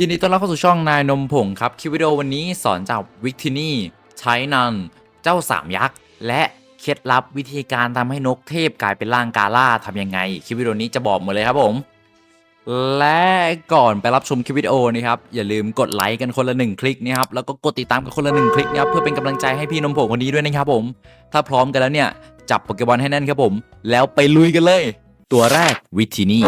ยินดีต้อนรับเข้าสู่ช่องนายนมผงครับ คลิปวิดีโอวันนี้สอนจากวิกทินี่ใช้นัน เจ้าสามยักษ์ และเคล็ดลับวิธีการทำให้นกเทพกลายเป็นร่างกาล่าทำยังไง คลิปวิดีโอนี้จะบอกหมดเลยครับผม และก่อนไปรับชมคลิปวิดีโอนี้ครับ อย่าลืมกดไลค์กันคนละหนึ่งคลิกนะครับแล้วก็กดติดตามกันคนละหนึ่งคลิกนะครับเพื่อเป็นกำลังใจให้พี่นมผงคนนี้ด้วยนะครับผม ถ้าพร้อมกันแล้วเนี่ยจับโปเกมอนให้แน่นครับผม แล้วไปลุยกันเลย ตัวแรกวิธีนี่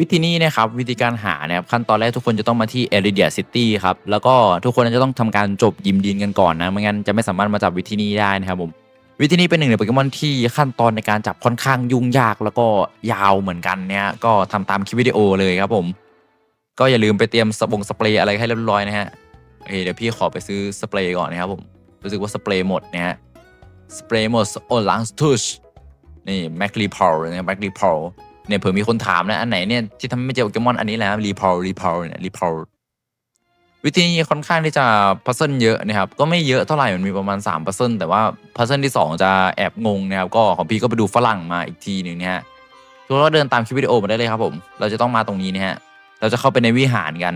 วิธีนี้นะครับวิธีการหาเนะครับขั้นตอนแรกทุกคนจะต้องมาที่ e r i d i a City ครับแล้วก็ทุกคนจะต้องทำการจบยิมดินกันก่อนนะไม่งั้นจะไม่สามารถมาจับวิธีนี้ได้นะครับผมวิธีนี้เป็นหนึ่งในโปเกมอนที่ขั้นตอนในการจับค่อนข้างยุ่งยากแล้วก็ยาวเหมือนกันเนี่ยก็ทำตามคลิปวิดีโอเลยครับผม ก็อย่าลืมไปเตรียมสบงสเปรย์อะไรให้เรียบร้อยนะฮะเอเดี๋ยวพี่ขอไปซื้อสเปรย์ก่อนนะครับผมรู้สึกว่าสเปรย์หมดนะฮะสเปรย์หมดโอลังสทูชนี่แมคลีพอลนะแมคลีพอล เนี่ยเผื่อมีคนถามนะ อันไหนเนี่ยที่ทำให้ไม่เจอโปเกมอนอันนี้แหละรีพอลรีพอลเนี่ยรีพอลวิธีนี้ค่อนข้างที่จะพัซเซิลเยอะนะครับ ก็ไม่เยอะเท่าไหร่ มันมีประมาณ3พัซเซิลแต่ว่าพัซเซิลที่ 2 จะแอบงงนะครับ ก็ของพี่ก็ไปดูฝรั่งมาอีกทีหนึ่งนะฮะทุกคนก็เดินตามคลิปวิดีโอมาได้เลยครับผม เราจะต้องมาตรงนี้นะฮะ เราจะเข้าไปในวิหารกัน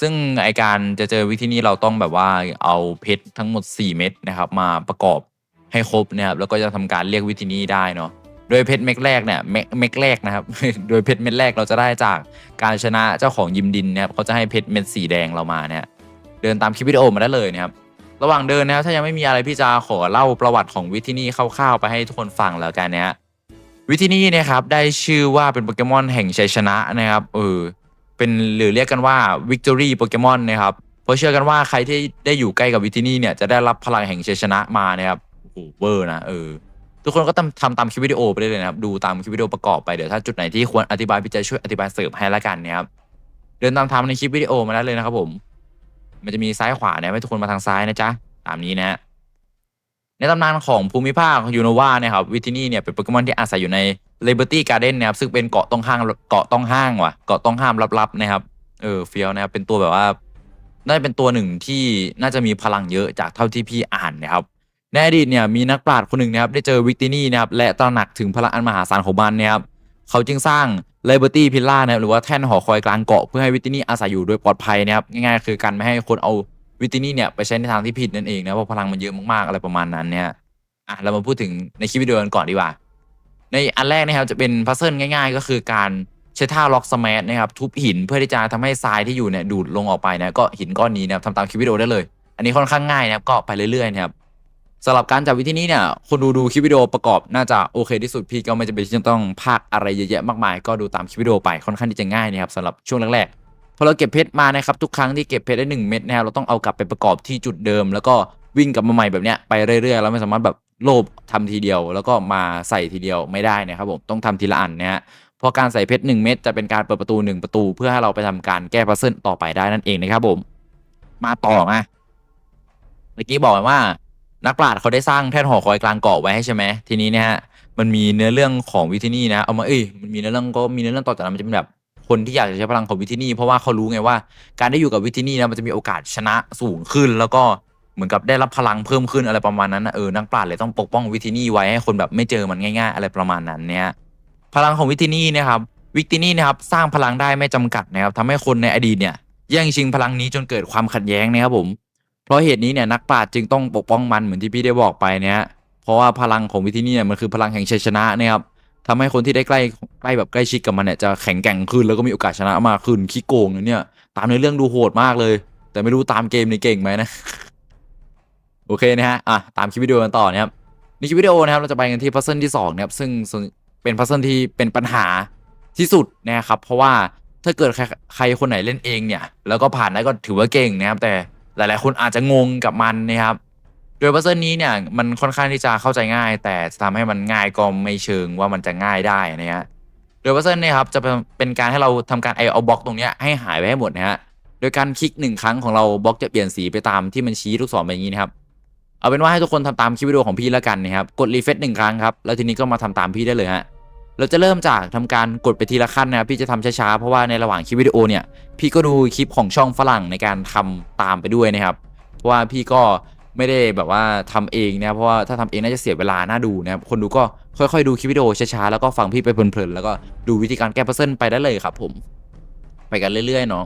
ซึ่งไอการจะเจอวิธีนี้เราต้องแบบว่าเอาเพชรทั้งหมด 4 เม็ดนะครับ มาประกอบให้ครบนะครับ แล้วก็จะทำการเรียกวิธีนี้ได้เนาะ โดยเพชรเม็ดแรกเนี่ยเม็ดแรกนะครับ โดยเพชรเม็ดแรกเราจะได้จากการชนะเจ้าของยิมดินนะครับเขาจะให้เพชรเม็ดสีแดงเรามาเนี่ยเดินตามคลิปวิดีโอมาได้เลยนะครับระหว่างเดินนะครับถ้ายังไม่มีอะไรพี่จะขอเล่าประวัติของวิธีนี้คร่าวๆไปให้ทุกคนฟังแล้วกันนะฮะวิธีนี้นะครับได้ชื่อว่าเป็นโปเกมอนแห่งชัยชนะนะครับเออเป็นหรือเรียกกันว่า Victory โปเกมอนนะครับเพราะเชื่อกันว่าใครที่ได้อยู่ใกล้กับวิธีนี้เนี่ยจะได้รับพลังแห่งชัยชนะมานะครับโอ้โหเวอร์นะเออ ทุกคนก็ทำทำตามคลิปวิดีโอไปได้เลยนะครับ ดูตามคลิปวิดีโอประกอบไป เดี๋ยวถ้าจุดไหนที่ควรอธิบายพี่จะช่วยอธิบายเสริมให้ละกันนะครับ เดินตามทางในคลิปวิดีโอมาได้เลยนะครับผม มันจะมีซ้ายขวาเนี่ยให้ทุกคนมาทางซ้ายนะจ๊ะ ตามนี้นะฮะ ในตำนานของภูมิภาคยูโนวาเนี่ยครับวิทินี่เนี่ยเป็นโปเกมอนที่อาศัยอยู่ใน Liberty Garden นะครับซึ่งเป็นเกาะต้องห้างเกาะต้องห้างว่ะเกาะต้องห้ามลับๆนะครับเออเฟียวนะครับเป็นตัวแบบว่าน่าจะเป็นตัวหนึ่งที่น่าจะมีพลังเยอะจากเท่าที่พี่อ่านนะครับ ในอดีตเนี่ยมีนักปราชญ์คนหนึ่งนะครับได้เจอวิกตินี่นะครับและตระหนักถึงพลังอันมหาศาลของมันนะครับเขาจึงสร้าง Liberty Pillar นะครับหรือว่าแท่นหอคอยกลางเกาะเพื่อให้วิกตินี่อาศัยอยู่โดยปลอดภัยนะครับง่ายๆคือการไม่ให้คนเอาวิกตินี่เนี่ยไปใช้ในทางที่ผิดนั่นเองนะเพราะพลังมันเยอะมากๆอะไรประมาณนั้นเนี่ยอะเรามาพูดถึงในคลิปวิดีโอกันก่อนดีกว่า ในอันแรกนะครับจะเป็นพัซเซิลง่าย ๆ ก็คือการใช้ท่าล็อกสมาร์ทนะครับทุบหินเพื่อที่จะทำให้ทรายที่อยู่เนี่ยดูดลงออกไปนะก็หินก้อนนี้นะครับทำตามคลิปวิดีโอได้เลย อันนี้ค่อนข้างง่ายนะครับก็ไปเรื่อยๆนะครับ สำหรับการจับวิธีนี้เนี่ยคนดูดูคลิปวิดีโอประกอบน่าจะโอเคที่สุดพี่ก็ไม่จำเป็นที่จะต้องพากอะไรเยอะแยะมากมาย ก็ดูตามคลิปวิดีโอไปค่อนข้างที่จะง่ายนะครับสำหรับช่วงแรกๆพอเราเก็บเพชรมานะครับทุกครั้งที่เก็บเพชรได้หนึ่งเม็ดนะครับเราต้องเอากลับไปประกอบที่จุดเดิม แล้วก็วิ่งกลับมาใหม่แบบเนี้ยไปเรื่อยๆเราไม่สามารถแบบโลภทำทีเดียว แล้วก็มาใส่ทีเดียวไม่ได้นะครับผมต้องทำทีละอันนะฮะเพราะการใส่เพชรหนึ่งเม็ดจะเป็นการเปิดประตูหนึ่งประตู เพื่อให้เราไปทำการแก้พัซเซิลต่อไปได้นั่นเองนะครับผม มาต่อมาเมื่อกี้บอกว่า นักปราชญ์เขาได้สร้างแท่นหอคอยกลางเกาะไว้ให้ใช่ไหมทีนี้เนี่ยฮะมันมีเนื้อเรื่องของวิธีนี่นะเอามาเอ้ยมันมีเนื้อเรื่องก็มีเนื้อเรื่องต่อจากนั้นมันจะเป็นแบบคนที่อยากจะใช้พลังของวิธีนี่เพราะว่าเขารู้ไงว่า การได้อยู่กับวิธีนี่นะมันจะมีโอกาสชนะสูงขึ้น แล้วก็เหมือนกับได้รับพลังเพิ่มขึ้นอะไรประมาณนั้นนะเออนักปราชญ์เลยต้องปกป้องวิธีนี่ไว้ให้คนแบบไม่เจอมันง่าย ๆ อะไรประมาณนั้นเนี่ยพลังของวิธีนี่นะครับวิธีนี่นะครับสร้างพลังได้ไม่จำกัดนะครับทำให้คนในอดีตเนี่ยแย่งชิงพลังนี้จนเกิดความขัดแย้งนะครับผม เพราะเหตุนี้เนี่ยนักปราชญ์จึงต้องปกป้องมันเหมือนที่พี่ได้บอกไปเนี่ยเพราะว่าพลังของวิธีนี้เนี่ยมันคือพลังแห่งชัยชนะนะครับทำให้คนที่ได้ใกล้ใกล้แบบใกล้ชิดกับมันเนี่ยจะแข็งแกร่งขึ้นแล้วก็มีโอกาสชนะมากขึ้นขี้โกงเนี่ยตามในเรื่องดูโหดมากเลย แต่ไม่รู้ตามเกมในเก่งไหมนะโอเคนะฮะอะตามคลิปวิดีโอกันต่อนะครับในคลิปวิดีโอนะครับเราจะไปกันที่พัซเซิลที่สองนะครับซึ่งเป็นพัซเซิลที่เป็นปัญหาที่สุดนะครับเพราะว่าถ้าเกิดใครใครคนไหนเล่นเองเนี่ย แล้วก็ผ่านได้ก็ถือว่าเก่งนะครับแต่ หลาย ๆ คนอาจจะงงกับมันนะครับโดยพัซเซิลนี้เนี่ยมันค่อนข้างที่จะเข้าใจง่าย แต่จะทำให้มันง่ายก็ไม่เชิงว่ามันจะง่ายได้นะฮะโดยพัซเซิลเนี่ยครับจะเป็นการให้เราทำการไอเอาบล็อกตรงเนี้ยให้หายไปให้หมดนะฮะโดยการคลิกหนึ่งครั้งของเราบล็อกจะเปลี่ยนสีไปตามที่มันชี้ลูกศรแบบนี้นะครับเอาเป็นว่าให้ทุกคนทำตามคลิปวิดีโอของพี่แล้วกันนะครับกดรีเฟซหนึ่งครั้งครับแล้วทีนี้ก็มาทำตามพี่ได้เลยฮะ เราจะเริ่มจากทำการกดไปทีละขั้นนะครับพี่จะทำช้าๆ เพราะว่าในระหว่างคลิปวิดีโอเนี่ย พี่ก็ดูคลิปของช่องฝรั่งในการทำตามไปด้วยนะครับ เพราะว่าพี่ก็ไม่ได้แบบว่าทำเองนะเพราะว่าถ้าทำเองน่าจะเสียเวลาน่าดูนะครับคนดูก็ค่อยๆ ดูคลิปวิดีโอช้าๆแล้วก็ฟังพี่ไปเพลินๆแล้วก็ดูวิธีการแก้พัซเซิลไปได้เลยครับผม ไปกันเรื่อยๆเนาะ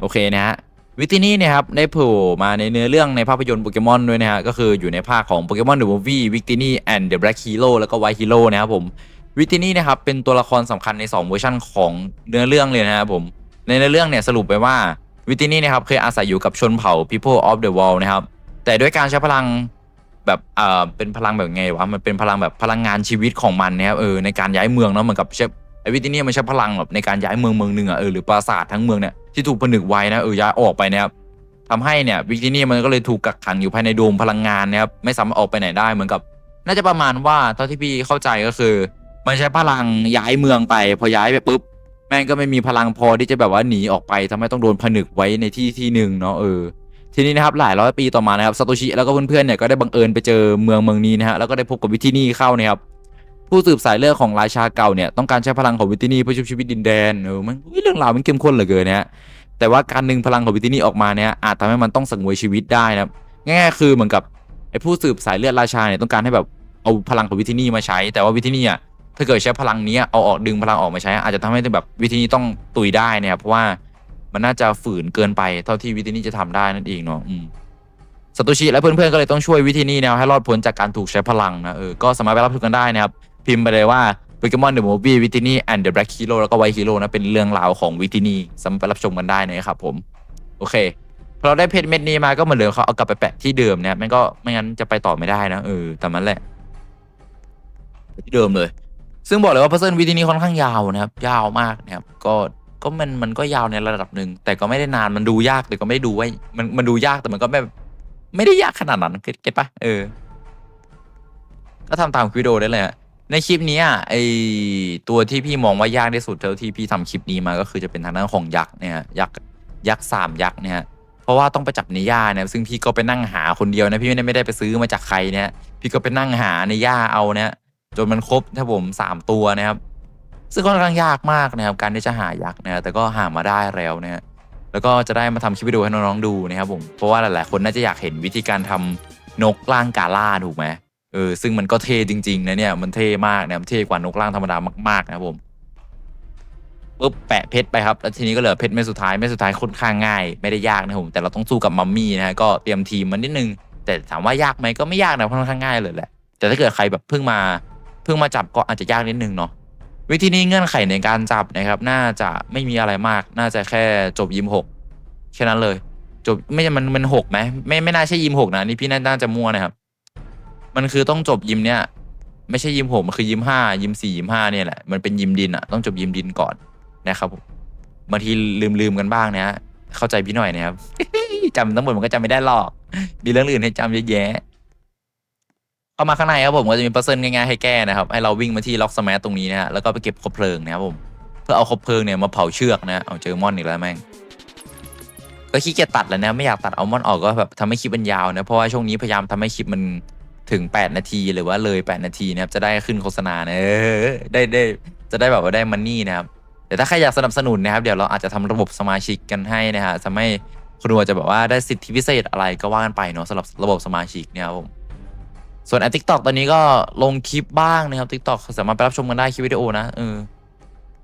โอเคนะฮะวิตินี่เนี่ยครับได้โผล่มาในเนื้อเรื่องในภาพยนตร์โปเกมอนด้วยนะฮะก็คืออยู่ในภาคของโปเกมอนเดอะมูฟวี่วิกตินี่แอนด์เดอะแบล็กฮีโร่แล้วก็ไวท์ฮีโร่นะครับผม วิตินี่นะครับเป็นตัวละครสำคัญใน 2 เวอร์ชันของเนื้อเรื่องเลยนะครับผมในเนื้อเรื่องเนี่ยสรุปไปว่าวิตินี่นะครับเคยอาศัยอยู่กับชนเผ่า People of the Wall นะครับแต่ด้วยการใช้พลังแบบเอ่อเป็นพลังแบบไงวะมันเป็นพลังแบบพลังงานชีวิตของมันนะครับเออในการย้ายเมืองเนาะเหมือนกับใช้ไอวิตินี่มันใช้พลังแบบในการย้ายเมืองเมืองหนึ่งอะเออหรือปราสาททั้งเมืองเนี่ยที่ถูกผนึกไว้นะเออย้ายออกไปนะครับทำให้เนี่ยวิตินี่มันก็เลยถูกกักขังอยู่ภายในโดมพลังงานนะครับไม่สามารถออกไปไหนได้เหมือนกับ น่าจะประมาณว่าเท่าที่พี่เข้าใจก็คือ มันใช้พลังย้ายเมืองไป พอย้ายไปปุ๊บ แม่งก็ไม่มีพลังพอที่จะแบบว่าหนีออกไปทำให้ต้องโดนผนึกไว้ในที่ที่หนึ่งเนาะเออทีนี้นะครับหลายร้อยปีต่อมานะครับซาโตชิแล้วก็เพื่อนๆเนี่ยก็ได้บังเอิญไปเจอเมืองเมืองนี้นะฮะแล้วก็ได้พบกับวิทินี่เข้านะครับผู้สืบสายเลือดของราชาเก่าเนี่ยต้องการใช้พลังของวิทินี่เพื่อชุบชีวิตดินแดนเออมันเรื่องราวมันเข้มข้นเหลือเกินนะฮะแต่ว่าการดึงพลังของวิทินี่ออกมาเนี่ยอาจทำให้มันต้องสังเวยชีวิตได้นะครับง่ายๆคือเหมือนกับไอ้ผู้สืบสายเลือดราชาเนี่ยต้องการให้แบบเอาพลังของวิทินี่มาใช้ แต่ว่าวิทินี่อะ ถ้าเกิดใช้พลังนี้เอาออกดึงพลังออกมาใช้ อาจจะทำให้แบบวิธีนี้ต้องตุยได้นะครับเพราะว่ามันน่าจะฝืนเกินไปเท่าที่วิธีนี้จะทำได้นั่นเองเนาะสตอชิและเพื่อนๆก็เลยต้องช่วยวิธีนี้นะให้รอดพ้นจากการถูกใช้พลังนะเออก็สามารถไปรับชมกันได้นะครับพิมพ์ไปเลยว่าโปเกมอนเดอะมูฟวี่วิธีนี้แอนด์เดอะแบล็กฮีโร่แล้วก็ไวฮีโร่นะเป็นเรื่องราวของวิธีนี้สามารถไปรับชมกันได้นะครับผมโอเคพอเราได้เพชรเม็ดนี้มาก็เหมือนเดิมเขาเอากลับไปแปะที่เดิมเนี่ยมันก็ไม่งั้นจะไปต่อไม่ได้นะเออแต่มันแหละที่เดิมเลย ซึ่งบอกเลยว่า Puzzle วิธีนี้ค่อนข้างยาวนะครับ ยาวมากนะครับ ก็ก็มันมันก็ยาวในระดับหนึ่งแต่ก็ไม่ได้นานมันดูยากแต่ก็ไม่ได้ดูไว้มันมันดูยากแต่มันก็ไม่ไม่ได้ยากขนาดนั้นเก็ตปะเออ ก็ทำตามวิดีโอได้เลยฮะในคลิปนี้อะไอตัวที่พี่มองว่ายากที่สุดเท่าที่พี่ทำคลิปนี้มาก็คือจะเป็นทางด้านของยักษ์เนี่ยยักษ์ยักษ์สามยักษ์เนี่ยเพราะว่าต้องไปจับในหญ้าเนี่ยซึ่งพี่ก็ไปนั่งหาคนเดียวนะพี่ไม่ได้ไม่ได้ไปซื้อมาจากใครเนี่ยพี่ก็ไปนั่งหาในหญ้าเอาเนี่ย จนมันครบถ้าผมสามตัวนะครับ ซึ่งค่อนข้างยากมากนะครับ การที่จะหายักษ์นะแต่ก็หามาได้แล้วนะฮะแล้วก็จะได้มาทำคลิปวิดีโอให้น้องๆดูนะครับผมเพราะว่าหลายๆคนน่าจะอยากเห็นวิธีการทำนกล่างกาล่าถูกไหมเออซึ่งมันก็เท่จริงๆนะเนี่ยมันเท่มากนะมันเท่กว่านกล่างธรรมดามากๆนะครับผมปุ๊บแปะเพชรไปครับแล้วทีนี้ก็เหลือเพชรเม็ดสุดท้ายเม็ดสุดท้ายค่อนข้างง่าย ไม่ได้ยากนะผมแต่เราต้องสู้กับมัมมี่นะฮะก็เตรียมทีมมันนิดนึง แต่ถามว่ายากไหมก็ไม่ยากนะค่อนข้างง่ายเลยแหละแต่ถ้าเกิดใครแบบเพิ่งมา พิ่งมาจับก็อาจจะยากนิดนึงเนาะวิธีนี้เงื่อนไขในการจับนะครับ น่าจะไม่มีอะไรมาก น่าจะแค่จบยิมหกแค่นั้นเลย จบไม่ใช่มันมันหกไหมไม่ไม่น่าใช่ยิมหกนะนี่พี่น่าน่าจะมั่วนะครับ มันคือต้องจบยิมเนี่ย ไม่ใช่ยิมหกมันคือยิมห้ายิมสี่ยิมห้าเนี่ยแหละมันเป็นยิมดินอะต้องจบยิมดินก่อนนะครับผมบางทีลืมลืมกันบ้างนะเข้าใจพี่หน่อยนะครับจำทั้งหมดมันก็จำไม่ได้หรอก มีเรื่องอื่นให้จำเยอะแยะ เข้ามาข้างในครับผมก็จะมีปัซเซิลง่ายๆให้แก้นะครับให้เราวิ่งมาที่ล็อกสมาร์ตตรงนี้นะฮะแล้วก็ไปเก็บคบเพลิงนะครับผมเพื่อเอาคบเพลิงเนี่ยมาเผาเชือกนะเอาเจอมอนอีกแล้วแม่งก็ขี้เกียจตัดแล้วนะไม่อยากตัดเอามอนออกก็แบบทำให้คลิปมันยาวนะเพราะว่าช่วงนี้พยายามทำให้คลิปมันถึง 8 นาทีหรือว่าเลย 8 นาทีนะครับจะได้ขึ้นโฆษณานะเออได้ได้จะได้แบบว่าได้มันนี่นะครับแต่ถ้าใครอยากสนับสนุนนะครับเดี๋ยวเราอาจจะทำระบบสมาชิกกันให้นะฮะทำให้คนดูอาจจะแบบว่าได้สิทธิพิเศษอะไรก็ว่ากันไปเนาะสำหรับระบบสมาชิกเนี่ยครับผม ส่วนแอ t ทิกตอกตอนนี้ก็ลงคลิปบ้างนะครับทิกตอกสามารถไปรับชมกันได้คลิปวิดีโอนะเออ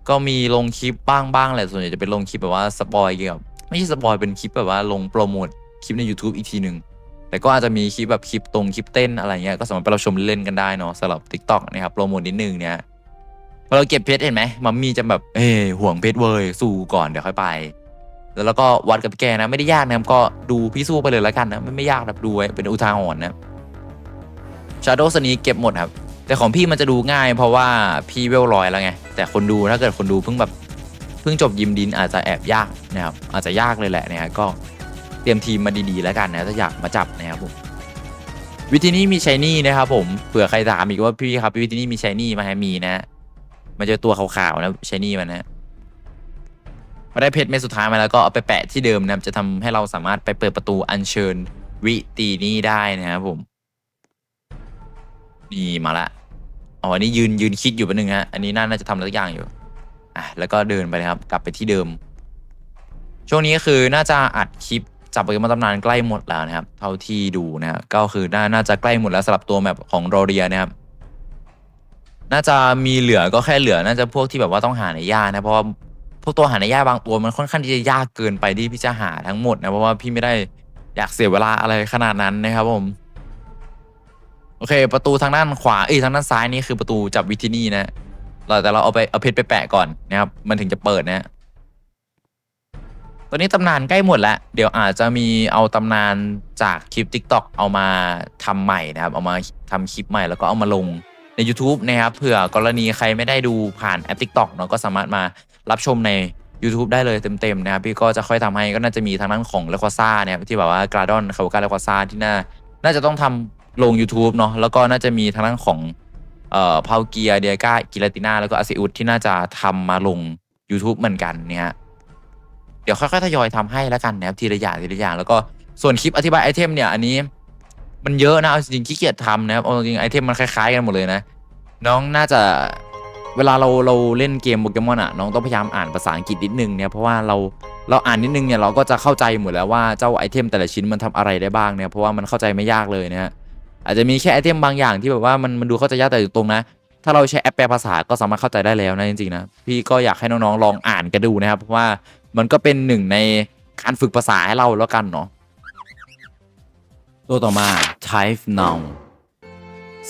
ก็มีลงคลิปบ้างบ้างแหละส่วนใหญ่จะเป็นลงคลิปแบบว่าสปอยเกี่ยวกับไม่ใช่สปอยเป็นคลิปแบบว่าลงโปรโมทคลิปใน YouTube อีกทีหนึ่งแต่ก็อาจจะมีคลิปแบบคลิปตรงคลิปเต้นอะไรเงี้ยก็สามารถไปรับชมเล่นกันได้เนาะสำหรับ t ิ k t o k นะครับโปรโมทนิดนึงเนี่ยพอเราเก็บเพชรเห็นไหมมัมมี่จะแบบเอ้ห่วงเพชรเว้ยสู้ก่อนเดี๋ยวค่อยไป แล้วเราก็วัดกับแกนะไม่ได้ยากนะครับก็ดูพี่สู้ไปเลยแล้วกันนะไม่ไม่ยากแบบดูไว้เป็นอุทาหรณ์นะ ชาโดสนีเก็บหมดครับ แต่ของพี่มันจะดูง่ายเพราะว่าพี่เวลร้อยแล้วไง แต่คนดูถ้าเกิดคนดูเพิ่งแบบเพิ่งจบยิมดินอาจจะแอบยากนะครับอาจจะยากเลยแหละเนี่ยก็เตรียมทีมมาดีๆแล้วกันนะถ้าอยากมาจับนะครับผมวิธีนี้มีชายนี่นะครับผมเผื่อใครถามอีกว่าพี่ครับวิธีนี้มีชายนี่ไหมาให้มีนะ มันจะตัวขาวๆนะชายนี่มันนะพอได้เพชรเม็ดสุดท้ายมาแล้วก็เอาไปแปะที่เดิมนะจะทำให้เราสามารถไปเปิดประตูอัญเชิญวิตีนี้ได้นะครับผม นี่มาละอ๋ออันนี้ยืนยืนคิดอยู่แป๊บนึงฮะอันนี้น่าจะทำอะไรสักอย่างอยู่อะแล้วก็เดินไปนะครับ กลับไปที่เดิม ช่วงนี้ก็คือน่าจะอัดคลิปจับโปเกมอนตำนานใกล้หมดแล้วนะครับ เท่าที่ดูนะครับก็คือน่าน่าจะใกล้หมดแล้วสำหรับตัวแมปของโรเรียนะครับน่าจะมีเหลือก็แค่เหลือน่าจะพวกที่แบบว่าต้องหาในย่านะเพราะว่าพวกตัวหาในยากบางตัวมันค่อนข้างที่จะยากเกินไปที่พี่จะหาทั้งหมดนะเพราะว่าพี่ไม่ได้อยากเสียเวลาอะไรขนาดนั้นนะครับผม โอเค ประตูทางด้านขวาเอ้ยทางด้านซ้ายนี่คือประตูจับวิธีนี่นะเราแต่เราเอาไปเอาเพชรไปแปะก่อนนะครับ มันถึงจะเปิดนะตอนนี้ตำนานใกล้หมดแล้ว เดี๋ยวอาจจะมีเอาตำนานจากคลิป TikTok เอามาทำใหม่นะครับ เอามาทำคลิปใหม่แล้วก็เอามาลงใน YouTube นะครับ เผื่อกรณีใครไม่ได้ดูผ่านแอป TikTok เนาะก็สามารถมารับชมใน YouTube ได้เลยเต็มๆนะครับ พี่ก็จะค่อยทำให้ก็น่าจะมีทางด้านของเลควาซ่าเนี่ยที่แบบว่ากราดอนคาวกาเลควาซ่าที่น่า น่าจะต้องทำ ลง YouTube เนาะแล้วก็น่าจะมีทางด้านของเอ่อพาวเกียเดียกากิลติน่าแล้วก็อาซิอุสที่น่าจะทำมาลง YouTube เหมือนกันเนี่ยเดี๋ยวค่อยๆทยอยทำให้แล้วกันนะครับทีละอย่างทีละอย่างแล้วก็ส่วนคลิปอธิบายไอเทมเนี่ยอันนี้มันเยอะนะเอาจริงๆขี้เกียจทำนะครับเอาจริงๆไอเทมมันคล้ายๆกันหมดเลยนะ น้องน่าจะเวลาเราเราเล่นเกมโปเกมอนอะน้องต้องพยายามอ่านภาษาอังกฤษนิดนึงเนี่ยเพราะว่าเราเราอ่านนิดนึงเนี่ยเราก็จะเข้าใจหมดแล้วว่าเจ้าไอเทมแต่ละชิ้นมันทำอะไรได้บ้างเนี่ยเพราะว่ามันเข้าใจไม่ยากเลยนะฮะ อาจจะมีแค่ไอเทมบางอย่างที่แบบว่ามันมันดูเข้าใจยากแต่ตรงนะ ถ้าเราใช้แอปแปลภาษาก็สามารถเข้าใจได้แล้วนะจริงๆนะพี่ก็อยากให้น้องๆลองอ่านกันดูนะครับเพราะว่ามันก็เป็นหนึ่งในการฝึกภาษาให้เราแล้วกันเนาะตัวต่อมา type noun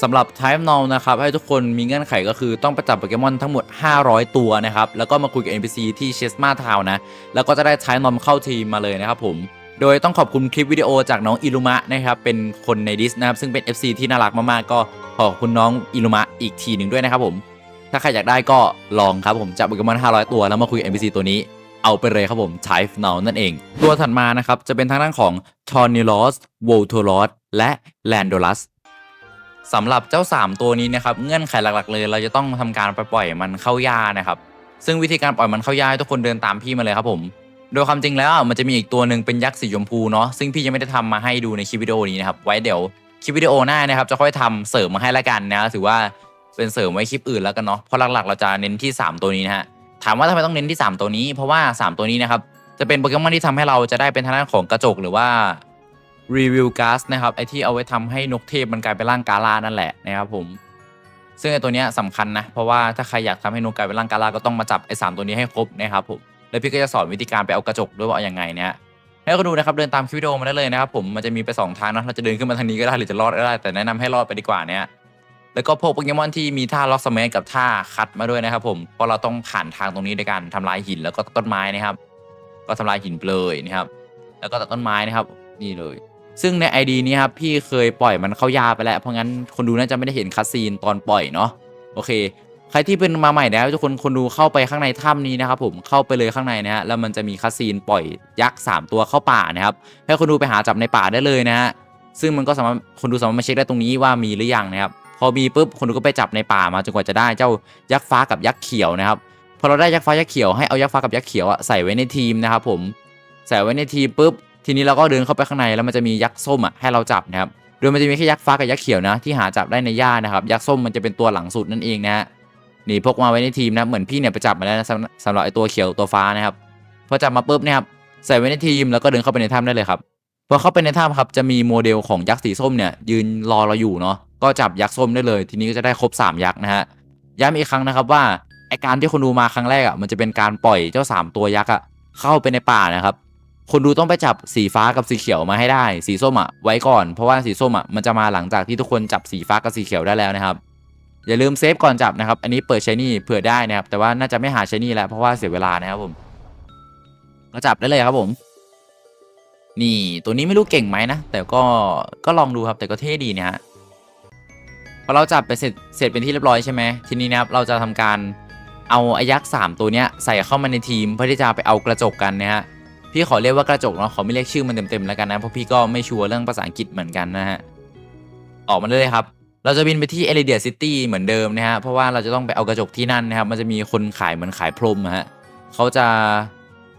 สำหรับ Type Null นะครับให้ทุกคนมีเงื่อนไขก็คือต้องประจับโปเกมอนทั้งหมด 500 ตัวนะครับ แล้วก็มาคุยกับ NPC ที่เชสมาทาวนะ แล้วก็จะได้ Type Null เข้าทีมมาเลยนะครับผม โดยต้องขอบคุณคลิปวิดีโอจากน้องอิลุมะนะครับเป็นคนในดิสนะครับซึ่งเป็น FC ที่น่ารักมากๆ ก็ขอบคุณน้องอิลุมะอีกทีหนึ่งด้วยนะครับผม ถ้าใครอยากได้ก็ลองครับผมจับโปเกมอน500 ตัวแล้วมาคุยกับ NPC ตัวนี้เอาไปเลยครับผม Type Null นั่นเอง ตัวถัดมานะครับ จะเป็นทางด้านของ t o r n i l o s v o l t o r o s และ Landorus สำหรับเจ้า 3 ตัวนี้นะครับ เงื่อนไขหลัก ๆ เลย เราจะต้องทำการไปปล่อยมันเข้าหญ้านะครับ ซึ่งวิธีการปล่อยมันเข้าหญ้าให้ทุกคนเดินตามพี่มาเลยครับผม โดยความจริงแล้วมันจะมีอีกตัวหนึ่งเป็นยักษ์สีชมพูเนาะซึ่งพี่ยังไม่ได้ทำมาให้ดูในคลิปวิดีโอนี้นะครับไว้เดี๋ยวคลิปวิดีโอหน้านะครับจะค่อยทำเสริมมาให้ละกันนะถือว่าเป็นเสริมไว้คลิปอื่นแล้วกันเนาะเพราะหลักๆ เราจะเน้นที่ 3 ตัวนี้นะฮะถามว่าทำไมต้องเน้นที่ 3 ตัวนี้ เพราะว่า 3 ตัวนี้นะครับจะเป็นโปเกมอนที่ทำให้เราจะได้เป็นทางด้านของกระจกหรือว่ารีวิวก๊าซนะครับไอที่เอาไว้ทำให้นกเทพมันกลายเป็นร่างกาลานั่นแหละนะครับผมซึ่งไอตัวเนี้ยสำคัญนะเพราะว่าถ้าใครอยากทำให้นกกลายเป็นร่างกาลาก็ต้องมาจับไอสามตัวนี้ให้ครบนะครับผม แล้วพี่ก็จะสอนวิธีการไปเอากระจกด้วยว่าเอายังไงเนี่ยให้ก็ดูนะครับเดินตามคลิปวิดีโอมาได้เลยนะครับผมมันจะมีไปสองทางนะเราจะเดินขึ้นมาทางนี้ก็ได้หรือจะรอดก็ได้แต่แนะนำให้รอดไปดีกว่าเนี่ยแล้วก็พวกโปเกมอนที่มีท่าล็อกสมักับท่าคัดมาด้วยนะครับผมเพราะเราต้องผ่านทางตรงนี้ในการทำลายหินแล้วก็ต้นไม้นะครับ ก็ทำลายหินเลยนะครับ แล้วก็ตัดต้นไม้นะครับ นี่เลย ซึ่งใน ID นี้ครับพี่เคยปล่อยมันเข้ายาไปแล้ว เพราะงั้นคนดูน่าจะไม่ได้เห็นคัสซีนตอนปล่อยเนาะโอเค ครที่เป็นมาใหม่นะทุกคนคนดูเข้าไปข้างในถ้ำนี้นะครับผมเข้าไปเลยข้างในนะฮะแล้วมันจะมีคัสซีนปล่อยยักษ์3ตัวเข้าป่านะครับให้คนดูไปหาจับในป่าได้เลยนะฮะซึ่งมันก็สามารถคนดูสามารถมาเช็คได้ตรงนี้ว่ามีหรือยังนะครับพอมีปุ๊บคนดูก็ไปจับในป่ามาจนกว่าจะได้เจ้ายักษ์ฟ้ากับยักษ์เขียวนะครับพอเราได้ยักษ์ฟ้ายักษ์เขียวให้เอายักษ์ฟ้ากับยักษ์เขียวใส่ไว้ในทีมนะครับผมใส่ไว้ในทีมปุ๊บทีนี้เราก็เดินเข้าไปข้างในแล้วมันจะมียักษ์ส้มอะให้เราจับนะครับโดยมันจะมีแค่ยักษ์ฟ้ากับยักษ์เขียวนะที่หาจับได้ในหญ้านะครับยักษ์ส้มมันจะเป็นตัวหลังสุดนั่นเองนะฮะ นี่พกมาไว้ในทีมนะเหมือนพี่เนี่ยไปจับมาแล้วนะสำหรับไอตัวเขียวตัวฟ้านะครับพอจับมาปุ๊บเนี่ยครับใส่ไว้ในทีมแล้วก็เดินเข้าไปในถ้ำได้เลยครับพอเข้าไปในถ้ำครับจะมีโมเดลของยักษ์สีส้มเนี่ยยืนรอเราอยู่เนาะก็จับยักษ์ส้มได้เลย ทีนี้ก็จะได้ครบสามยักษ์นะฮะย้ำอีกครั้งนะครับว่าไอการที่คนดูมาครั้งแรกอะมันจะเป็นการปล่อยเจ้าสามตัวยักษ์อะเข้าไปในป่านะครับคนดูต้องไปจับสีฟ้ากับสีเขียวมาให้ได้ สีส้มอะไว้ก่อนเพราะว่าสีส้มอะมันจะมาหลังจากที่ทุกคนจับสีฟ้ากับสีเขียวได้แล้วนะครับ อย่าลืมเซฟก่อนจับนะครับ อันนี้เปิดใช้นี่เผื่อได้นะครับ แต่ว่าน่าจะไม่หาใช้นี่แล้วเพราะว่าเสียเวลานะครับผม ก็จับได้เลยครับผม นี่ตัวนี้ไม่รู้เก่งไหมนะ แต่ก็ก็ลองดูครับแต่ก็เท่ดีเนี่ยฮะพอเราจับไปเสร็จเสร็จเป็นที่เรียบร้อยใช่ไหมทีนี้นะครับเราจะทำการเอาไอายักษ์สามตัวเนี้ยใส่เข้ามาในทีมเพื่อที่จะไปเอากระจกกันนะฮะพี่ขอเรียกว่ากระจกเนาะขอไม่เรียกชื่อมันเต็มๆแล้วกันนะเพราะพี่ก็ไม่ชัวร์เรื่องภาษาอังกฤษเหมือนกันนะฮะออกมาเลยครับ เราจะบินไปที่เอริเดียซิตี้เหมือนเดิมนะฮะ เพราะว่าเราจะต้องไปเอากระจกที่นั่นนะครับ มันจะมีคนขายเหมือนขายพรมอะฮะเขาจะ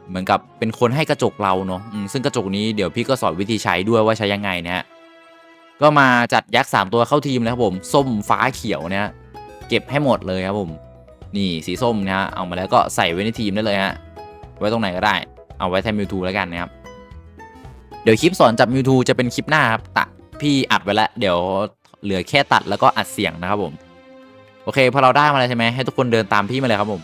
เหมือนกับเป็นคนให้กระจกเราเนาะซึ่งกระจกนี้เดี๋ยวพี่ก็สอนวิธีใช้ด้วยว่าใช้ยังไงนะฮะ ก็มาจัดยักษ์สามตัวเข้าทีมเลยครับผม ส้มฟ้าเขียวเนี่ยเก็บให้หมดเลยครับผม นี่สีส้มนะฮะ เอามาแล้วก็ใส่ไว้ในทีมได้เลยฮะ ไว้ตรงไหนก็ได้ เอาไว้แทนมิวทูแล้วกันนะครับ เดี๋ยวคลิปสอนจับมิวทูจะเป็นคลิปหน้าครับตัดพี่อัดไว้แล้ว เดี๋ยว เหลือแค่ตัดแล้วก็อัดเสียงนะครับผม โอเคพอเราได้มาแล้วใช่ไหมให้ทุกคนเดินตามพี่มาเลยครับผม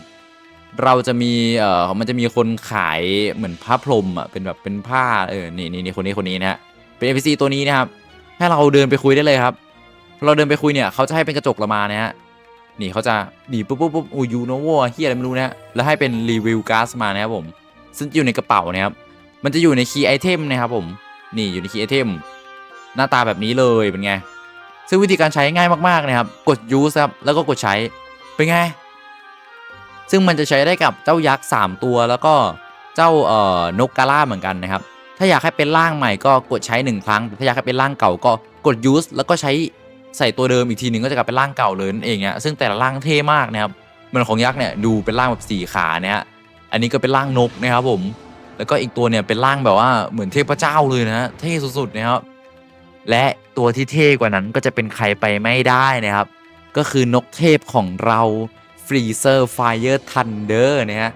เราจะมีเอ่อมันจะมีคนขายเหมือนผ้าพรมอะเป็นแบบเป็นผ้าเออนี่นี่นี่คนนี้คนนี้นะฮะเป็น NPC ตัวนี้นะครับให้เราเดินไปคุยได้เลยครับพอเราเดินไปคุยเนี่ยเขาจะให้เป็นกระจกเรามานะฮะนี่เขาจะหนีปุ๊บปุ๊บปุ๊บอูยูโนโวเฮียอะไรไม่รู้นะฮะแล้วให้เป็นรีวิวการ์ดมานะครับผมซึ่งอยู่ในกระเป๋านะครับมันจะอยู่ในคีย์ไอเทมนะครับผมนี่อยู่ในคีย์ไอเทมหน้าตาแบบนี้เลยเป็นไง ซึ่งวิธีการใช้ง่ายมากๆนะครับ กด use ครับ แล้วก็กดใช้ เป็นไง ซึ่งมันจะใช้ได้กับเจ้ายักษ์ 3 ตัว แล้วก็เจ้าเอ่อนกกาล่าเหมือนกันนะครับ ถ้าอยากให้เป็นร่างใหม่ก็กดใช้ 1 ครั้ง ถ้าอยากให้เป็นร่างเก่าก็กด use แล้วก็ใช้ใส่ตัวเดิมอีกทีหนึ่งก็จะกลายเป็นร่างเก่าเลยนั่นเองเนี่ยซึ่งแต่ละร่างเท่มากนะครับเหมือนของยักษ์เนี่ยดูเป็นร่างแบบสี่ขาเนี่ยอันนี้ก็เป็นร่างนกนะครับผม แล้วก็อีกตัวเนี่ยเป็นร่างแบบว่าเหมือนเทพเจ้าเลยนะฮะเท่สุดๆนะครับ และตัวที่เท่กว่านั้นก็จะเป็นใครไปไม่ได้นะครับ ก็คือนกเทพของเรา Freezer Fire Thunder นะฮะ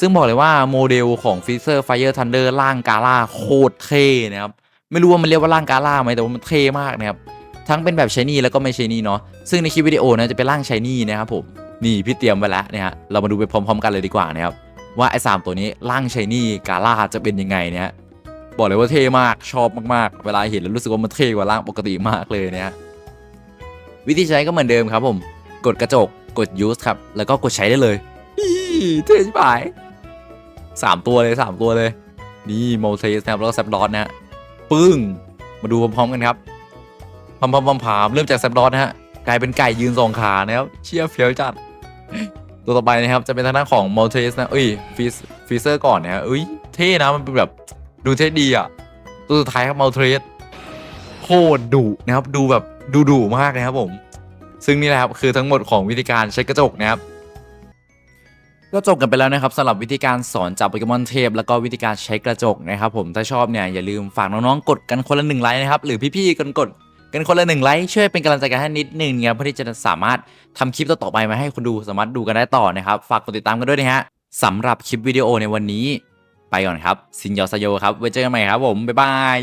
ซึ่งบอกเลยว่าโมเดลของ Freezer Fire Thunder ร่างกาล่าโคตรเท่นะครับ ไม่รู้ว่ามันเรียกว่าร่างกาล่าไหมแต่ว่ามันเท่มากนะครับ ทั้งเป็นแบบชายนี่แล้วก็ไม่ชายนี่เนาะซึ่งในคลิปวิดีโอนะจะเป็นร่างชายนี่นะครับผมนี่พี่เตรียมไว้แล้วนะฮะเรามาดูไปพร้อม ๆ กันเลยดีกว่านะครับว่าไอ้สามตัวนี้ร่างชายนี่กาล่าจะเป็นยังไงเนี่ยฮะ บอกเลยว่าเท่มากชอบมากๆ เวลาเห็นแล้วรู้สึกว่ามันเท่กว่าร่างปกติมากเลยเนี่ยวิธีใช้ก็เหมือนเดิมครับผม กดกระจกกด use ครับ แล้วก็กดใช้ได้เลยเท่ชิบหายสามตัวเลยสามตัวเลย นี่โมเทสนะครับแล้วก็แซปลอสนะฮะปึ้ง มาดูพร้อมๆกันครับพร้อมๆพามๆเริ่มจากแซปลอสนะฮะกลายเป็นไก่ยืนสองขานะครับเชี่ยเฟี้ยวจัด ตัวต่อไปนะครับจะเป็นทางด้านของม l เทสนะเอ้ยฟีสฟีเซอร์ก่อนนะฮะเอ้ยเท่นะมันเป็นแบบ ดูเท่ดีอะ ตัวสุดท้ายครับเม l เทสโคตรดุนะครับ ดูแบบดูดุมากนะครับผม ซึ่งนี่แหละครับคือทั้งหมดของวิธีการใช้กระจกนะครับก็จบกันไปแล้วนะครับสำหรับวิธีการสอนจับโปเกมอนเทพ แล้วก็วิธีการใช้กระจกนะครับผมถ้าชอบเนี่ยอย่าลืมฝากน้องๆกดกันคนละหนึ่งไลค์นะครับหรือพี่ๆกันกดกันคนละหนึ่งไลค์ช่วยเป็นกำลังใจกันให้นิดนึงเนี่ยเพื่อที่จะสามารถทำคลิปต่อๆไปมาให้คุณดูสามารถดูกันได้ต่อนะครับฝากกดติดตามกันด้วยนะฮะสำหรับคลิปวิดีโอในวันนี้ ไปก่อนครับ ซินยอสโยครับ ไว้เจอกันใหม่ครับผม บ๊ายบาย